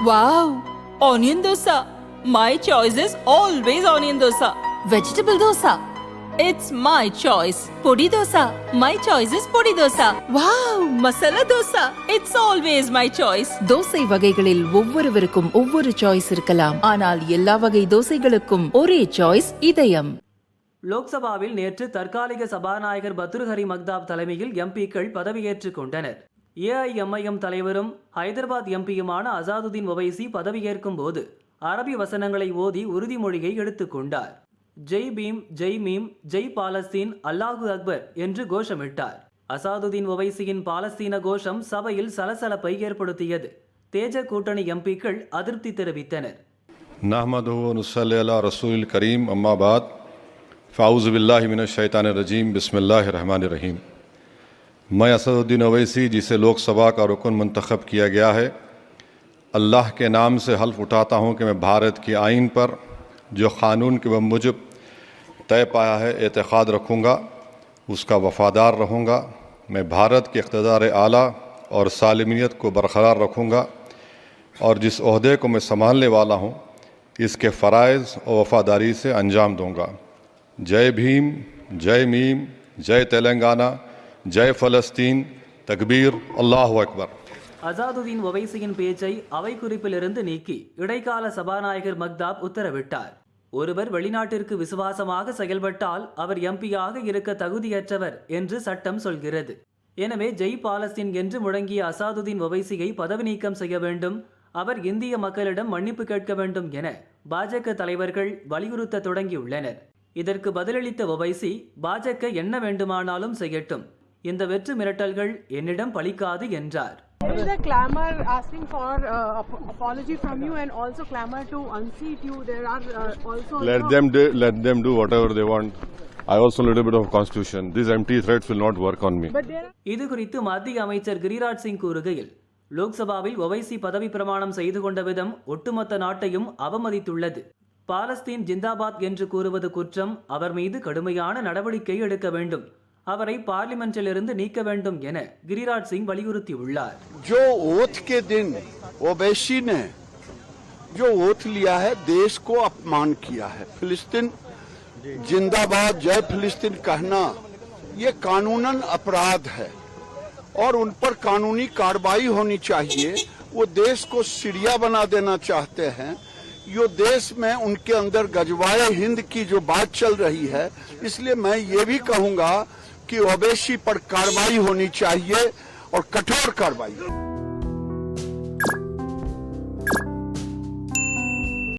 Wow! Onion dosa. My choice is always onion dosa. Vegetable dosa. It's my choice. Podi dosa. My choice is podi dosa. Wow! Masala dosa. It's always my choice. Dosa வகைகளில் ஒவ்வொருவருக்கும் ஒவ்வொரு choice இருக்கலாம் ஆனால் எல்லா வகை தோசைகளுக்கும் ஒரே choice இதயம் லோக்சபாவில் நேற்று தற்காலிக சபாநாயகர் பத்ருஹரி மக்தாப் தலைமையில் எம்பிக்கள் பதவியேற்றுக் கொண்டனர் ஏஐஎம்ஐஎம் தலைவரும் ஹைதராபாத் எம்பியுமான அசாதுதீன் ஒவைசி பதவியேற்கும் போது அரபி வசனங்களை ஓதி உறுதிமொழியை எடுத்துக்கொண்டார் ஜெய் பீம் ஜெய் மீம் ஜெய் பாலஸ்தீன் அல்லாஹு அக்பர் என்று கோஷமிட்டார். அசாதுதீன் ஒவைசியின் பாலஸ்தீன கோஷம் சபையில் சலசலப்பை ஏற்படுத்தியது. தேஜ கூட்டணி எம்பிக்கள் அதிருப்தி தெரிவித்தனர். நஹமது நுசல்லி அல்லா ரசூல் கரீம் அம்மாபாத் ஃபாவுஸ் பில்லாஹி மின ரஜீம். பிஸ்மில்லாஹ் ரஹ்மான் ரஹீம். मैं असदुद्दीन अवैसी, जिसे लोकसभा का रुकन मंतखब किया गया है, अल्लाह के नाम से हल्फ उठाता हूँ कि मैं भारत की आइन पर, जो क़ानून के मुजब तय पाया है, एतखाद रखूँगा, उसका वफ़ादार रहूँगा, मैं भारत के इकतदार आला और सालमियत को बरकरार रखूँगा, और जिस अहदे को मैं संभालने वाला हूँ, इसके फ़रज़ और वफ़ादारी से अंजाम दूँगा। जय भीम, जय मीम, जय तेलंगाना ஜெய ஃபலஸ்தீன் தக்பீர் அல்லாஹு அக்பர். அசாதுதீன் ஒவைசியின் பேச்சை அவை குறிப்பிலிருந்து நீக்கி இடைக்கால சபாநாயகர் மக்தாப் உத்தரவிட்டார். ஒருவர் வெளிநாட்டிற்கு விசுவாசமாக செயல்பட்டால் அவர் எம்பியாக இருக்க தகுதியற்றவர் என்று சட்டம் சொல்கிறது. எனவே ஜெய் பாலஸ்தீன் என்று முழங்கிய அசாதுதீன் ஒவைசியை பதவி நீக்கம் செய்ய வேண்டும் அவர் இந்திய மக்களிடம் மன்னிப்பு கேட்க வேண்டும் என பாஜக தலைவர்கள் வலியுறுத்த தொடங்கியுள்ளனர். இதற்கு பதிலளித்த ஒவைசி பாஜக என்ன வேண்டுமானாலும் செய்யட்டும் இந்த வெற்று மிரட்டல்கள் என்னிடம் பலிக்காது என்றார் There is a clamor asking for uh, ap- apology from you and also clamor to unseat you. There are uh, also. Let them do, let them do whatever they want. I also know a little bit of constitution. These empty threats will not work on me. But there are. இது குறித்து மத்திய அமைச்சர் கிரிராஜ் சிங் கூறுகையில் லோக்சபாவில் ஒவைசி பதவி பிரமாணம் செய்து கொண்ட விதம் ஒட்டுமொத்த நாட்டையும் அவமதித்துள்ளது பாலஸ்தீன் ஜிந்தாபாத் என்று கூறுவது குற்றம் அவர் மீது கடுமையான நடவடிக்கை எடுக்க வேண்டும் அவரை பார்லிமென்ட்டிலிருந்து நீக்க வேண்டும் என கிரிராஜ் சிங் வலியுறுத்தியுள்ளார் जो ओथ के दिन ओवैसी ने जो ओथ लिया है देश को अपमान किया है फिलिस्तीन जिंदाबाद जय फिलिस्तीन कहना ये कानूनन अपराध है और उन पर कानूनी कार्रवाई होनी चाहिए वो देश को सीरिया बना देना चाहते हैं यो देश में उनके अंदर गजवाए हिंद की जो बात चल रही है, इसलिए मैं ये भी कहूँगा कि ओबेसी पर कार्रवाई होनी चाहिए और कठोर कार्रवाई।